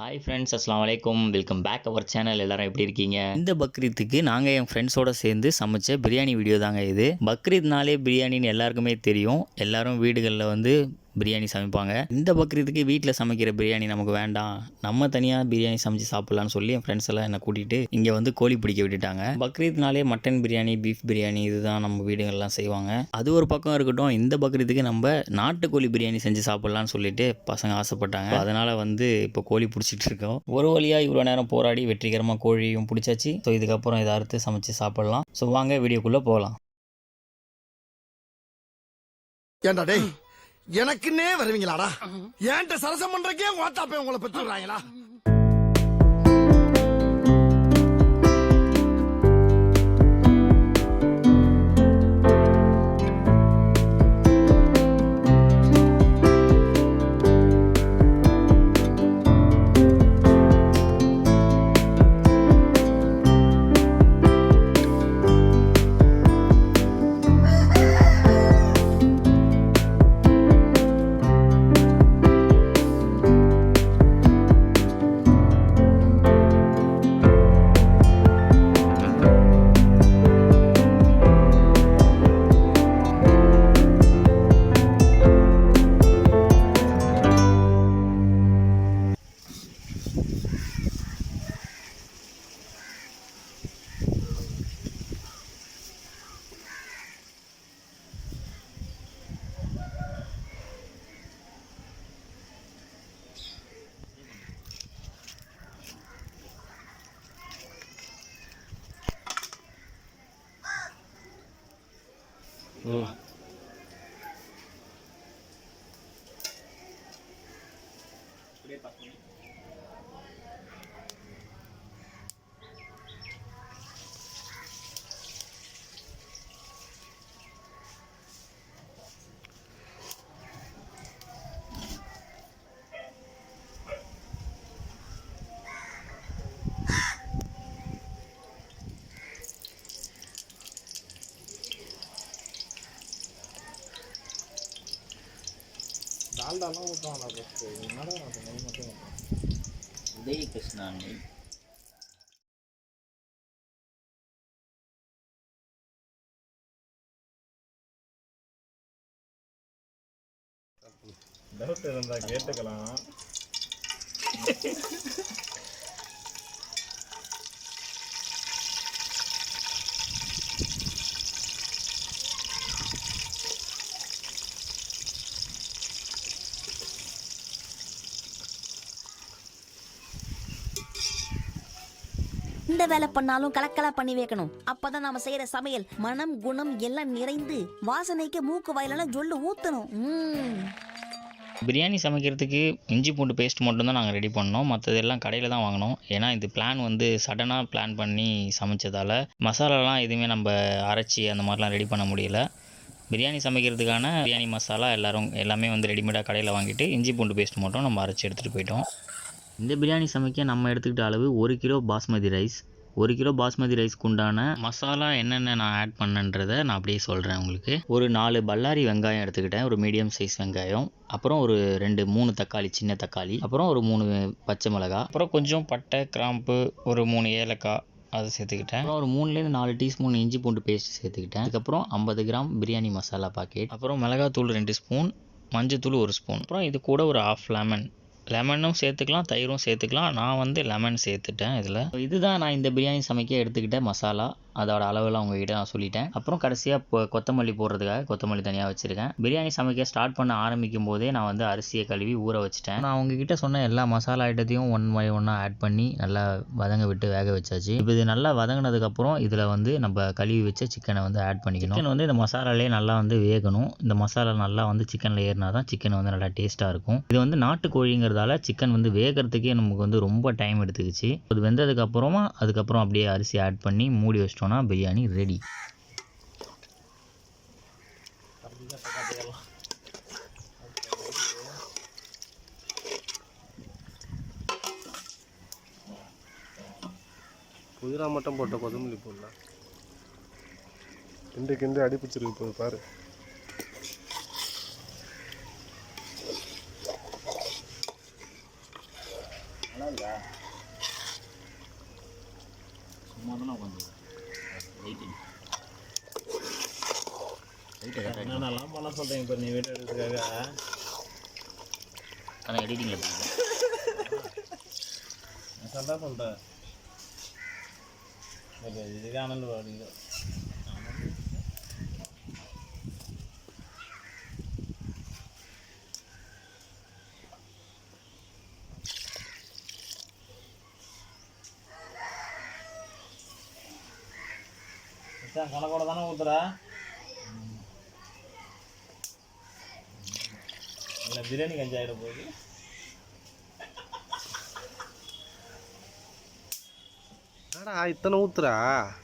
Hi friends அஸ்லாம் வலைக்கும் welcome back our channel எல்லாரும் எப்படி இருக்கீங்க? இந்த பக்ரீத்துக்கு நாங்கள் என் ஃப்ரெண்ட்ஸோட சேர்ந்து சமைச்ச பிரியாணி வீடியோ தாங்க இது. பக்ரீத்னாலே பிரியாணின்னு எல்லாருக்குமே தெரியும். எல்லாரும் வீடுகளில் வந்து பிரியாணி சமைப்பாங்க. இந்த பக்ரீத்துக்கு வீட்டில் சமைக்கிற பிரியாணி நமக்கு வேண்டாம். நம்ம தனியாக பிரியாணி சமைச்சு சாப்பிட்லான்னு சொல்லி என் ஃப்ரெண்ட்ஸ் எல்லாம் என்னை கூட்டிகிட்டு இங்கே வந்து கோழி பிடிக்க விட்டுட்டாங்க. பக்ரீத்னாலே மட்டன் பிரியாணி பீஃப் பிரியாணி இதுதான் நம்ம வீடுகள்லாம் செய்வாங்க. அது ஒரு பக்கம் இருக்கட்டும் இந்த பக்ரீத்துக்கு நம்ம நாட்டுக்கோழி பிரியாணி செஞ்சு சாப்பிட்லான்னு சொல்லிட்டு பசங்க ஆசைப்பட்டாங்க. அதனால் வந்து இப்போ கோழி பிடிச்சிட்டு இருக்கோம். ஒரு வழியாக இவ்வளோ நேரம் போராடி வெற்றிகரமாக கோழியும் பிடிச்சாச்சு. ஸோ இதுக்கப்புறம் இதை அறுத்து சமைச்சு சாப்பிட்லாம். ஸோ வாங்க வீடியோக்குள்ளே போகலாம். ஏண்டா டேய்? எனக்குன்னே வருவீங்களாடா? ஏன்ட்ட சரசம் பண்றக்கே ஓட்டாப்பே உங்களை Oh. பெற்று விடுறாங்களா உதய கிருஷ்ணான் டவுட் இருந்தா கேட்டுக்கலாம். எந்த வேலை பண்ணாலும் கலக்கலா பண்ணி வைக்கணும். அப்பதான் நாம செய்யற சமையல் மனம் குணம் எல்லாம் நிறைந்து வாசனைக்கு மூக்கு வாயிலெல்லாம் ஜொல்லு ஊத்தணும். பிரியாணி சமைக்கிறதுக்கு இஞ்சி பூண்டு பேஸ்ட் மட்டும்தான் நாங்கள் ரெடி பண்ணோம். மற்றதெல்லாம் கடையில் தான் வாங்கினோம். ஏன்னா இது பிளான் வந்து சடனாக பிளான் பண்ணி சமைச்சதால் மசாலாலாம் எதுவுமே நம்ம அரைச்சி அந்த மாதிரிலாம் ரெடி பண்ண முடியல. பிரியாணி சமைக்கிறதுக்கான பிரியாணி மசாலா எல்லோரும் எல்லாமே வந்து ரெடிமேடாக கடையில் வாங்கிட்டு இஞ்சி பூண்டு பேஸ்ட் மட்டும் நம்ம அரைச்சி எடுத்துகிட்டு போயிட்டோம். இந்த பிரியாணி சமைக்க நம்ம எடுத்துக்கிட்ட அளவு ஒரு கிலோ பாஸ்மதி ரைஸ் ஒரு கிலோ பாஸ்மதி ரைஸ்க்கு உண்டான மசாலா என்னென்ன நான் ஆட் பண்ணன்றதை நான் அப்படியே சொல்கிறேன் உங்களுக்கு. ஒரு நாலு பல்லாரி வெங்காயம் எடுத்துக்கிட்டேன் ஒரு மீடியம் சைஸ் வெங்காயம் அப்புறம் ஒரு ரெண்டு மூணு தக்காளி சின்ன தக்காளி அப்புறம் ஒரு மூணு பச்சை மிளகாய் அப்புறம் கொஞ்சம் பட்டை கிராம்பு ஒரு மூணு ஏலக்காய் அதை சேர்த்துக்கிட்டேன். அப்புறம் ஒரு மூணுலேருந்து நாலு டீஸ்பூன் இஞ்சி பூண்டு பேஸ்ட் சேர்த்துக்கிட்டேன். அதுக்கப்புறம் ஐம்பது கிராம் பிரியாணி மசாலா பாக்கெட் அப்புறம் மிளகாத்தூள் ரெண்டு ஸ்பூன் மஞ்சத்தூள் ஒரு ஸ்பூன் அப்புறம் இது கூட ஒரு ஆஃப் லெமன் லெமனும் சேர்த்துக்கலாம் தயிரும் சேர்த்துக்கலாம். நான் வந்து லெமன் சேர்த்துட்டேன் இதில். இதுதான் நான் இந்த பிரியாணி சமைக்க எடுத்துக்கிட்ட மசாலா. அதோட அளவெல்லாம் உங்ககிட்ட நான் சொல்லிட்டேன். அப்புறம் கடைசியாக இப்போ கொத்தமல்லி போடுறதுக்காக கொத்தமல்லி தனியாக வச்சுருக்கேன். பிரியாணி சமைக்க ஸ்டார்ட் பண்ண ஆரம்பிக்கும் போதே நான் வந்து அரிசியை கழுவி ஊற வச்சுட்டேன். நான் உங்ககிட்ட சொன்ன எல்லா மசாலா ஐட்டத்தையும் ஒன் பை ஒன்னாக ஆட் பண்ணி நல்லா வதங்க விட்டு வேக வச்சாச்சு. இப்போ இது நல்லா வதங்கினதுக்கப்புறம் இதில் வந்து நம்ம கழுவி வச்ச சிக்கனை வந்து ஆட் பண்ணிக்கணும். சிக்கன் வந்து இந்த மசாலாலே நல்லா வந்து வேகணும். இந்த மசாலா நல்லா வந்து சிக்கனில் ஏறினா தான் சிக்கன் வந்து நல்லா டேஸ்ட்டாக இருக்கும். இது வந்து நாட்டுக்கோழிங்கிறதால சிக்கன் வந்து வேகிறதுக்கே நமக்கு வந்து ரொம்ப டைம் எடுத்துக்கிச்சு. அது வெந்ததுக்கப்புறமா அதுக்கப்புறம் அப்படியே அரிசி ஆட் பண்ணி மூடி வச்சிட்டோன்னா பிரியாணி ரெடி புதினா மட்டும் போட்ட கொத்தமல்லி போடலாம். கிண்டு கிண்டு அடிப்பிச்சிருக்கு போது பாரு. என்னென்னலாம் பண்ண சொல்கிறீங்க இப்போ நீ வீடியோ எடுக்கிறதுக்காக ஆனால் எடிட்டிங்கில் நான் சொல்ல சொல்கிறேன் இதுக்கு ஆனந்த் கணக்கோட தானே ஊத்துறேன் இல்லை பிரியாணி கஞ்சி ஆகிட போகுது. என்னடா இத்தனை ஊத்துறா?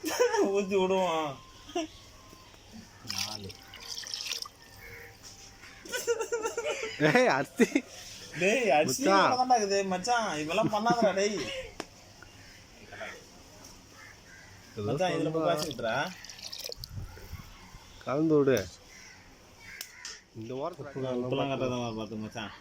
ஊற்றி விடுவோம் நாலு. ஏய் அத்தி டேய் அரிசி மச்சான். தான்டா இருக்குது. மச்சான் இதெல்லாம் பண்ணாதடா டேய். மச்சான் இதுல காசு விட்டுறா கலந்து விடு. இந்த வாரத்தில் உப்புலாம் கட்டுறதா பார்த்து மச்சான்.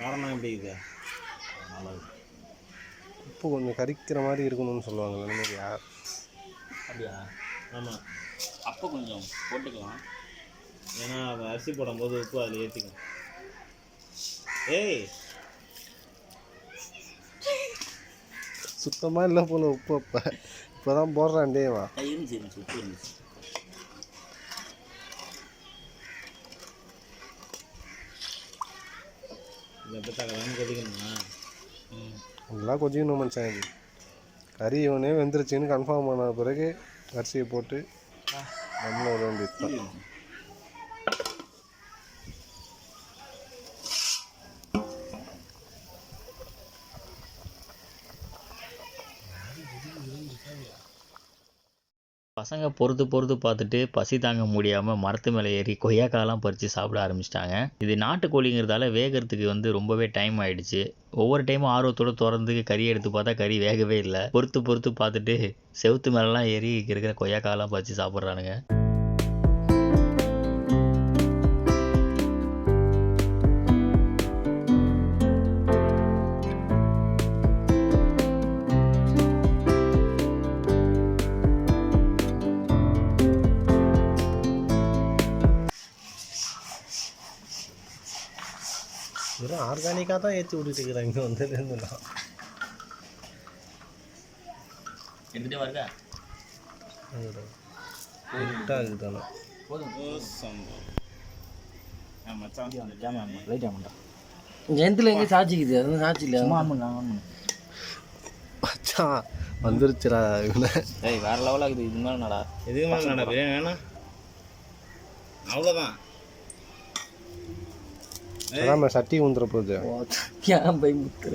காரணம் எப்படி இது? உப்பு கொஞ்சம் கரிக்கிற மாதிரி இருக்கணும்னு சொல்லுவாங்க மாதிரியா அப்படியா? ஆமாம் அப்போ கொஞ்சம் போட்டுக்கலாம். ஏன்னா அது அரிசி போடும்போது உப்பு அதில் ஏற்றிக்கும் ஏய். சுத்தமாக இல்லை போல உப்பு அப்போ. இப்போ தான் போடுறான் டேவா இருந்துச்சு இருந்துச்சு உப்பு இருந்துச்சு இதெல்லாம் கொஞ்சம் மனுஷன் இது. கறி இவனே வெந்துருச்சுன்னு கன்ஃபார்ம் பண்ண பிறகு அரிசியை போட்டு நம்மள வேண்டியது தான் பசங்க பொறுத்து பொறுத்து பார்த்துட்டு பசி தாங்க முடியாமல் மரத்து மேலே ஏறி கொய்யாக்காலாம் பறித்து சாப்பிட ஆரம்பிச்சிட்டாங்க. இது நாட்டுக்கோழிங்கிறதால வேகிறதுக்கு வந்து ரொம்பவே டைம் ஆயிடுச்சு. ஒவ்வொரு டைமும் ஆர்வத்தோட திறந்து கறி எடுத்து பார்த்தா கறி வேகவே இல்லை. பொறுத்து பொறுத்து பார்த்துட்டு செவுத்து மேலெலாம் ஏறி இருக்கிற கொய்யாக்காலாம் பறித்து சாப்பிட்றானுங்க. வெறும் ஆர்கானிக்காக தான் ஏற்றி விட்டுட்டு இருக்கிறாங்க இங்கே எடுத்துகிட்டே இருக்குது ஆனால் மச்சான். லைட் ஆமாண்டா ஜெயந்தில் எங்கே சாட்சிக்குது அதெல்லாம் சாட்சி இல்லை. மச்சான் வந்துருச்சுடா இவனை. ஏய் வேற லெவலாக இருக்குது இது மேலே நடா. எதுக்கு மேலே நட. வேணாம் அவ்வளோதான் அதான் சட்டி ஊந்துற போகுது. ஏன் போய் முத்துற?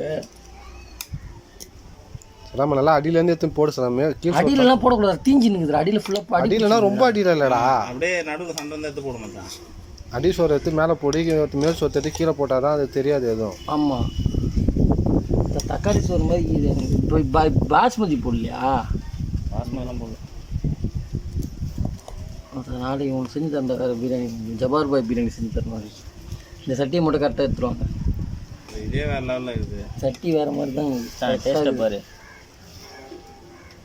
சலாம நல்லா அடியிலேருந்து எடுத்து போடு சலாமே கீழே அடியிலலாம் போடக்கூடாது. தீஞ்சு நிற்குது அடியில் ஃபுல்லாக அடி அடியிலனா ரொம்ப அடியில் இல்லைடா. அப்படியே நடுவில் சண்டை வந்து எடுத்து போடு மச்சான். அடி சோறு எடுத்து மேலே போடி மேல் சோறு எடுத்து கீழே போட்டால் தான் அது தெரியாது எதுவும். ஆமாம் இந்த தக்காளி சோறு மாதிரி இது பாஸ்மதி போடலையா? வாசமெல்லாம் போடு நாளைக்கு உங்களுக்கு செஞ்சு தந்த பிரியாணி ஜபார் பாய் பிரியாணி செஞ்சு தர மாதிரி இந்த சட்டியை மட்டும் கரெக்டாக எடுத்துருவாங்க. இதே வேற லெவலில் இருக்குது. சட்டி வேறு மாதிரி தான் டேஸ்ட்டை பாரு.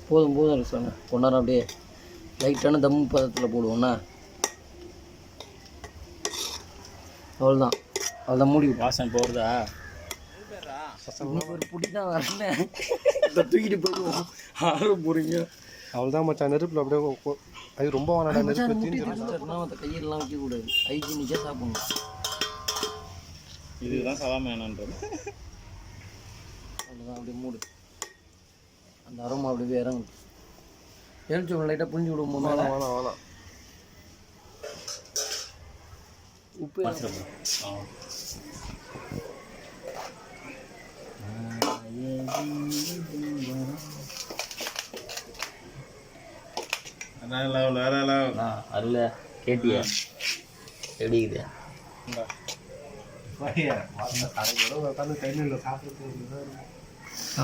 போதும் போதும் இருக்கு சொன்னேன் கொண்டாரம் அப்படியே லைட்டான தம் பதத்தில் போடுவோண்ணா அவ்வளோதான் அவ்வளோதான் மூடி வாசனை போகிறதா ஒரு புடி தான் வரல. இதை தூக்கிட்டு போயிடுவோம் ஆறு போகிறீங்க அவ்வளோதான் மச்சான். நெருப்பில் அப்படியே அது ரொம்ப வேணாடா நெருப்பு கையெல்லாம் வைக்கக்கூடாது ஹைஜீனிக்காக சாப்பிடணும். இதுக்கு தான் சலாம் வேணான்றது அவ்வளோதான் அப்படியே மூடு. அந்த அரோமா அப்படியே இறங்கும். எலுச்சி லைட்டாக புரிஞ்சு விடுவோம் மேலே. வேணாம் வேணாம் உப்பு வேற லெவல் வேற லெவல் ஆ அதில் கேட்டியா. எப்படி இருக்குது?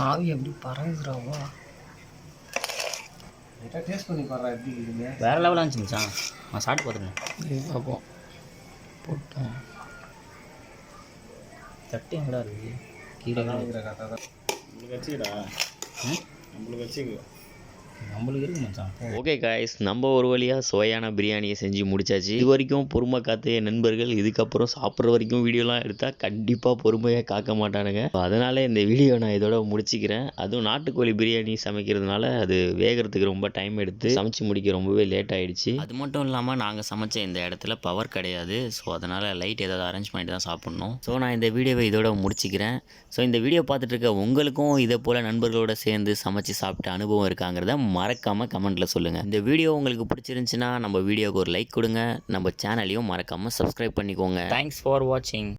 ஆவி அப்படி பறந்துடுறாவா டேஸ்ட் பண்ணி பாடுறா எப்படி வேற லெவலாக இருந்துச்சு மச்சான் நான் சாப்பிட்டு பார்த்துருந்தேன் பார்ப்போம் போட்டோம் தட்டு எங்கடா இருக்குது கீழே நம்மளுக்கு வச்சுக்கடா நம்மளுக்கு வச்சுக்க நம்மளுக்கு இருக்கு மச்சான். ஓகே காய்ஸ் நம்ம ஒரு வழியாக சுவையான பிரியாணியை செஞ்சு முடிச்சாச்சு. இது வரைக்கும் பொறுமை காத்த என் நண்பர்கள் இதுக்கப்புறம் சாப்பிட்ற வரைக்கும் வீடியோலாம் எடுத்தால் கண்டிப்பாக பொறுமையாக காக்க மாட்டானுங்க. அதனால் இந்த வீடியோ நான் இதோட முடிச்சுக்கிறேன். அதுவும் நாட்டுக்கோழி பிரியாணி சமைக்கிறதுனால அது வேகிறதுக்கு ரொம்ப டைம் எடுத்து சமைச்சு முடிக்க ரொம்பவே லேட் ஆயிடுச்சு. அது மட்டும் இல்லாமல் நாங்கள் சமைச்ச இந்த இடத்துல பவர் கிடையாது. ஸோ அதனால் லைட் ஏதாவது அரேஞ்ச் பண்ணிட்டு தான் சாப்பிட்ணும். ஸோ நான் இந்த வீடியோவை இதோட முடிச்சுக்கிறேன். ஸோ இந்த வீடியோ பார்த்துட்டு இருக்க உங்களுக்கும் இதே போல் நண்பர்களோட சேர்ந்து சமைச்சு சாப்பிட்ட அனுபவம் இருக்காங்கிறத மறக்காமல் கமெண்ட்டில் சொல்லுங்கள் இந்த வீடியோ உங்களுக்கு பிடிச்சிருந்துச்சுன்னா நம்ம வீடியோவுக்கு ஒரு லைக் கொடுங்க. நம்ம சேனலையும் மறக்காமல் சப்ஸ்கிரைப் பண்ணிக்கோங்க. தேங்க்ஸ் ஃபார் வாட்சிங்